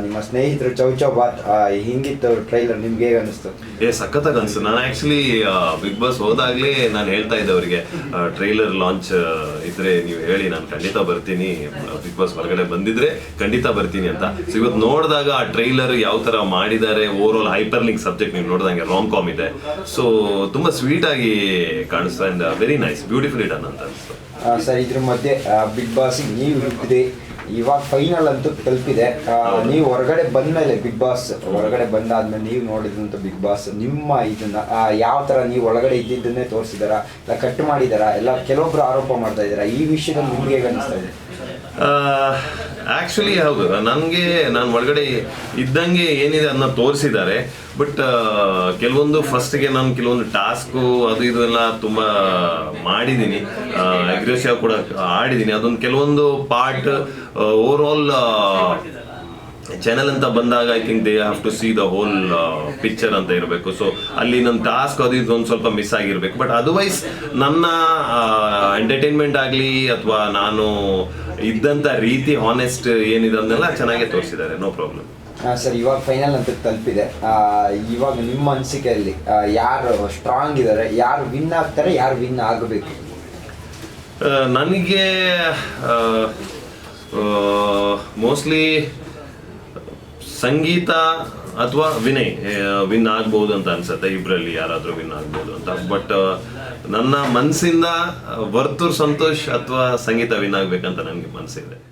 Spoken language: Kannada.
ನಿಮ್ಮ ಸ್ನೇಹಿತರು ಚೌ ಚೌ ಬಾತ್ ಹಿಂಗಿತ್ತು ಟ್ರೈಲರ್ ನಿಮ್ಗೆ ಹೇಗೆ ಅನಿಸ್ತು? ಏ ಸಖತ್ತಾಗಿ ಅನಿಸ್ತು. ನಾನು ಆಕ್ಚುಲಿ ಬಿಗ್ ಬಾಸ್ ಹೋದಾಗ್ಲೇ ನಾನು ಹೇಳ್ತಾ ಇದ್ದೆ ಅವರಿಗೆ ಟ್ರೈಲರ್ ಲಾಂಚ್ ಇದ್ರೆ ನೀವು ಹೇಳಿ ನಾನು ಖಂಡಿತ ಬರ್ತೀನಿ. ಬಿಗ್ ಬಾಸ್ ಹೊರಗಡೆ ಬಂದಿದ್ರೆ ಖಂಡಿತ ಬರ್ತೀನಿ ಅಂತ. ಸೊ ಇವತ್ತು ನೋಡಿದಾಗ ಆ ಟ್ರೈಲರ್ ಯಾವ ತರ ಮಾಡಿದ್ದಾರೆ over all hyper link subject ನೀವು ನೋಡಿದಂಗೆ ರಾಂಗ್ ಕಾಮ್ ಇದೆ. ಸೊ ತುಂಬ ಸ್ವೀಟಾಗಿ ಆಗಿ ಕಾಣಿಸ್ತಾ and very nice beautiful done ಅಂತ ಅನಿಸ್ತು. ಸರ್ ಇದ್ರ ಮಧ್ಯೆ ಬಿಗ್ ಬಾಸ್ ನೀವು ಇವಾಗ ಫೈನಲ್ ಅಂತೂ ತಲುಪಿದೆ. ನೀವು ಹೊರಗಡೆ ಬಂದ ಮೇಲೆ ಬಿಗ್ ಬಾಸ್ ಹೊರಗಡೆ ಬಂದಾದ್ಮೇಲೆ ನೀವು ನೋಡಿದಂತ ಬಿಗ್ ಬಾಸ್ ನಿಮ್ಮ ಇದನ್ನ ಯಾವ ತರ ನೀವು ಒಳಗಡೆ ಇದ್ದಿದ್ದನ್ನೇ ತೋರಿಸಿದಾರ ಇಲ್ಲ ಕಟ್ ಮಾಡಿದಾರ ಎಲ್ಲ ಕೆಲವೊಬ್ರು ಆರೋಪ ಮಾಡ್ತಾ ಇದಾರ ಈ ವಿಷಯದಲ್ಲಿ ನಿಮ್ಗೆ ಅನಿಸ್ತಾ ಇದೆ? ಆಕ್ಚುಲಿ ಹೌದು. ನನಗೆ, ನಾನು ಒಳಗಡೆ ಇದ್ದಂಗೆ ಏನಿದೆ ಅದನ್ನ ತೋರಿಸಿದ್ದಾರೆ. ಬಟ್ ಕೆಲವೊಂದು ಫಸ್ಟ್ಗೆ ನಾನು ಕೆಲವೊಂದು ಟಾಸ್ಕು ಅದು ಇದು ಎಲ್ಲ ತುಂಬ ಮಾಡಿದ್ದೀನಿ ಅಗ್ರೆಸಿವ್ ಕೂಡ ಆಡಿದ್ದೀನಿ ಅದೊಂದು ಕೆಲವೊಂದು ಪಾರ್ಟ್ ಓವರ್ ಆಲ್ ಚಾನಲ್ ಅಂತ ಬಂದಾಗ I think they have to see the whole picture ಅಂತ ಇರಬೇಕು. ಸೊ ಅಲ್ಲಿ ನನ್ನ ಟಾಸ್ಕ್ ಅದು ಇದು ಒಂದು ಸ್ವಲ್ಪ ಮಿಸ್ ಆಗಿರಬೇಕು. ಬಟ್ ಅದರ್ವೈಸ್ ನನ್ನ ಎಂಟರ್ಟೈನ್ಮೆಂಟ್ ಆಗಲಿ ಅಥವಾ ನಾನು ಇದ್ದಂಥ ರೀತಿ ಹಾನೆಸ್ಟ್ ಏನಿದೆ ಅದನ್ನೆಲ್ಲ ಚೆನ್ನಾಗೇ ತೋರಿಸಿದ್ದಾರೆ ನೋ ಪ್ರಾಬ್ಲಮ್ ಸರ್ ಇವಾಗ ಫೈನಲ್ ಅಂತ ತಲುಪಿದೆ. ಇವಾಗ ನಿಮ್ಮ ಅನಿಸಿಕೆಯಲ್ಲಿ ಯಾರು ಸ್ಟ್ರಾಂಗ್ ಇದ್ದಾರೆ ಯಾರು ವಿನ್ ಆಗ್ತಾರೆ ಯಾರು ವಿನ್ ಆಗಬೇಕು? ನನಗೆ ಮೋಸ್ಟ್ಲಿ ಸಂಗೀತ ಅಥವಾ ವಿನಯ್ ವಿನ್ ಆಗ್ಬಹುದು ಅಂತ ಅನ್ಸುತ್ತೆ. ಇಬ್ಬರಲ್ಲಿ ಯಾರಾದರೂ ವಿನ್ ಆಗ್ಬೋದು ಅಂತ. ಬಟ್ ನನ್ನ ಮನಸ್ಸಿಂದ ವರ್ತೂರ್ ಸಂತೋಷ್ ಅಥವಾ ಸಂಗೀತ ವಿನ್ ಆಗ್ಬೇಕಂತ ನನಗೆ ಮನಸ್ಸಿದೆ